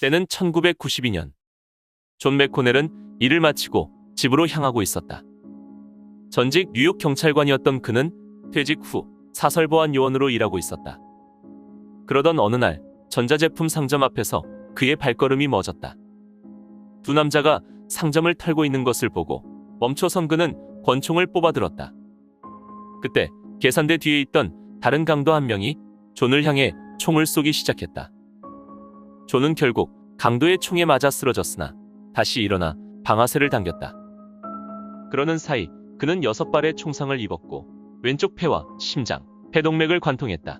때는 1992년. 존 맥코넬은 일을 마치고 집으로 향하고 있었다. 전직 뉴욕 경찰관이었던 그는 퇴직 후 사설 보안 요원으로 일하고 있었다. 그러던 어느 날 전자제품 상점 앞에서 그의 발걸음이 멎었다. 두 남자가 상점을 털고 있는 것을 보고 멈춰선 그는 권총을 뽑아들었다. 그때 계산대 뒤에 있던 다른 강도 한 명이 존을 향해 총을 쏘기 시작했다. 존은 결국 강도의 총에 맞아 쓰러졌으나 다시 일어나 방아쇠를 당겼다. 그러는 사이 그는 여섯 발의 총상을 입었고 왼쪽 폐와 심장, 폐동맥을 관통했다.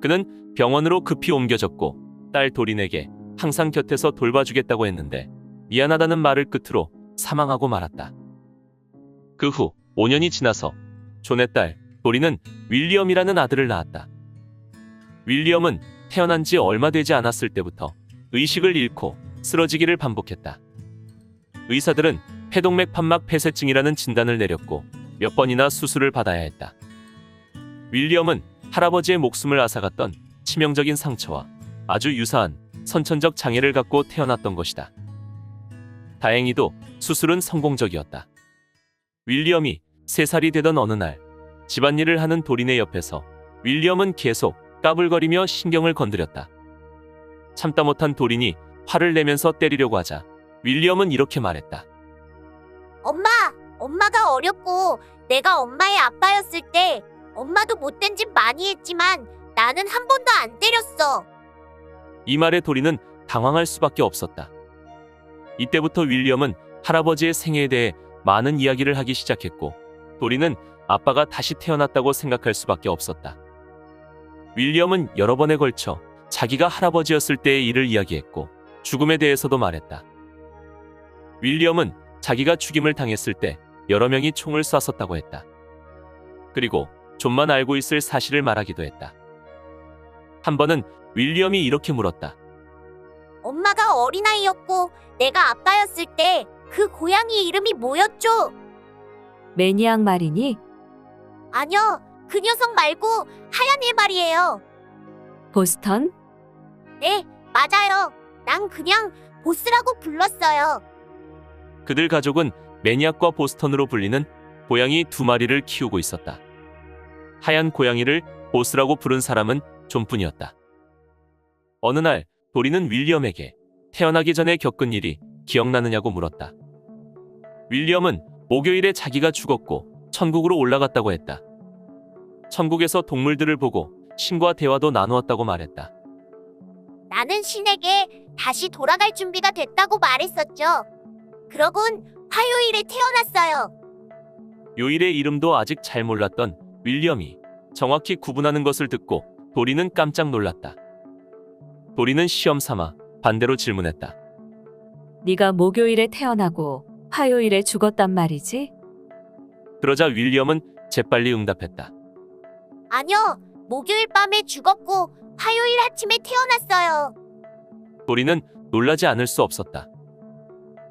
그는 병원으로 급히 옮겨졌고 딸 도린에게 항상 곁에서 돌봐주겠다고 했는데 미안하다는 말을 끝으로 사망하고 말았다. 그 후 5년이 지나서 존의 딸 도린은 윌리엄이라는 아들을 낳았다. 윌리엄은 태어난 지 얼마 되지 않았을 때부터 의식을 잃고 쓰러지기를 반복했다. 의사들은 폐동맥 판막 폐쇄증이라는 진단을 내렸고 몇 번이나 수술을 받아야 했다. 윌리엄은 할아버지의 목숨을 앗아갔던 치명적인 상처와 아주 유사한 선천적 장애를 갖고 태어났던 것이다. 다행히도 수술은 성공적이었다. 윌리엄이 3살이 되던 어느 날 집안일을 하는 도린의 옆에서 윌리엄은 계속 까불거리며 신경을 건드렸다. 참다 못한 도린이 화를 내면서 때리려고 하자 윌리엄은 이렇게 말했다. 엄마, 엄마가 어렸고 내가 엄마의 아빠였을 때 엄마도 못된 짓 많이 했지만 나는 한 번도 안 때렸어. 이 말에 도리는 당황할 수밖에 없었다. 이때부터 윌리엄은 할아버지의 생애에 대해 많은 이야기를 하기 시작했고, 도리는 아빠가 다시 태어났다고 생각할 수밖에 없었다. 윌리엄은 여러 번에 걸쳐 자기가 할아버지였을 때의 일을 이야기했고, 죽음에 대해서도 말했다. 윌리엄은 자기가 죽임을 당했을 때 여러 명이 총을 쐈었다고 했다. 그리고 좀만 알고 있을 사실을 말하기도 했다. 한 번은 윌리엄이 이렇게 물었다. 엄마가 어린아이였고 내가 아빠였을 때 그 고양이 이름이 뭐였죠? 매니악 말이니? 아니요, 그 녀석 말고 하얀 애 말이에요. 보스턴? 네, 맞아요. 난 그냥 보스라고 불렀어요. 그들 가족은 매니악과 보스턴으로 불리는 고양이 두 마리를 키우고 있었다. 하얀 고양이를 보스라고 부른 사람은 존뿐이었다. 어느 날 도리는 윌리엄에게 태어나기 전에 겪은 일이 기억나느냐고 물었다. 윌리엄은 목요일에 자기가 죽었고 천국으로 올라갔다고 했다. 천국에서 동물들을 보고 신과 대화도 나누었다고 말했다. 나는 신에게 다시 돌아갈 준비가 됐다고 말했었죠. 그러곤 화요일에 태어났어요. 요일의 이름도 아직 잘 몰랐던 윌리엄이 정확히 구분하는 것을 듣고 도리는 깜짝 놀랐다. 도리는 시험 삼아 반대로 질문했다. 네가 목요일에 태어나고 화요일에 죽었단 말이지? 그러자 윌리엄은 재빨리 응답했다. 아니요, 목요일 밤에 죽었고 화요일 아침에 태어났어요. 도리는 놀라지 않을 수 없었다.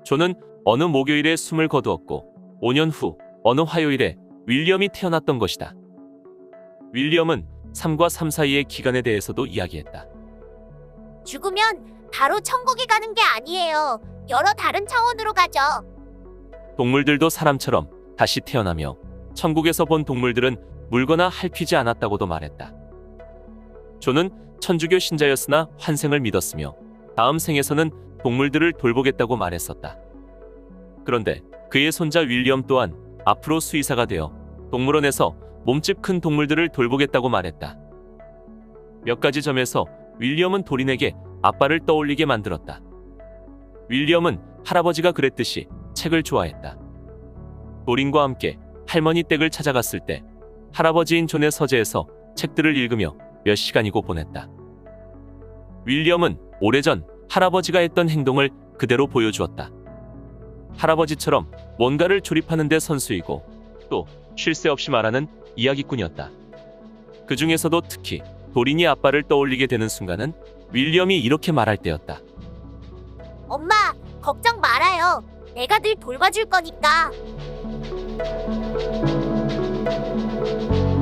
존은 어느 목요일에 숨을 거두었고 5년 후 어느 화요일에 윌리엄이 태어났던 것이다. 윌리엄은 3과 3 사이의 기간에 대해서도 이야기했다. 죽으면 바로 천국에 가는 게 아니에요. 여러 다른 차원으로 가죠. 동물들도 사람처럼 다시 태어나며 천국에서 본 동물들은 물거나 핥히지 않았다고도 말했다. 존은 천주교 신자였으나 환생을 믿었으며 다음 생에서는 동물들을 돌보겠다고 말했었다. 그런데 그의 손자 윌리엄 또한 앞으로 수의사가 되어 동물원에서 몸집 큰 동물들을 돌보겠다고 말했다. 몇 가지 점에서 윌리엄은 도린에게 아빠를 떠올리게 만들었다. 윌리엄은 할아버지가 그랬듯이 책을 좋아했다. 도린과 함께 할머니 댁을 찾아갔을 때 할아버지인 존의 서재에서 책들을 읽으며 몇 시간이고 보냈다. 윌리엄은 오래전 할아버지가 했던 행동을 그대로 보여주었다. 할아버지처럼 뭔가를 조립하는 데 선수이고 또 쉴 새 없이 말하는 이야기꾼이었다. 그 중에서도 특히 도린이 아빠를 떠올리게 되는 순간은 윌리엄이 이렇게 말할 때였다. 엄마, 걱정 말아요. 내가 늘 돌봐줄 거니까. thank you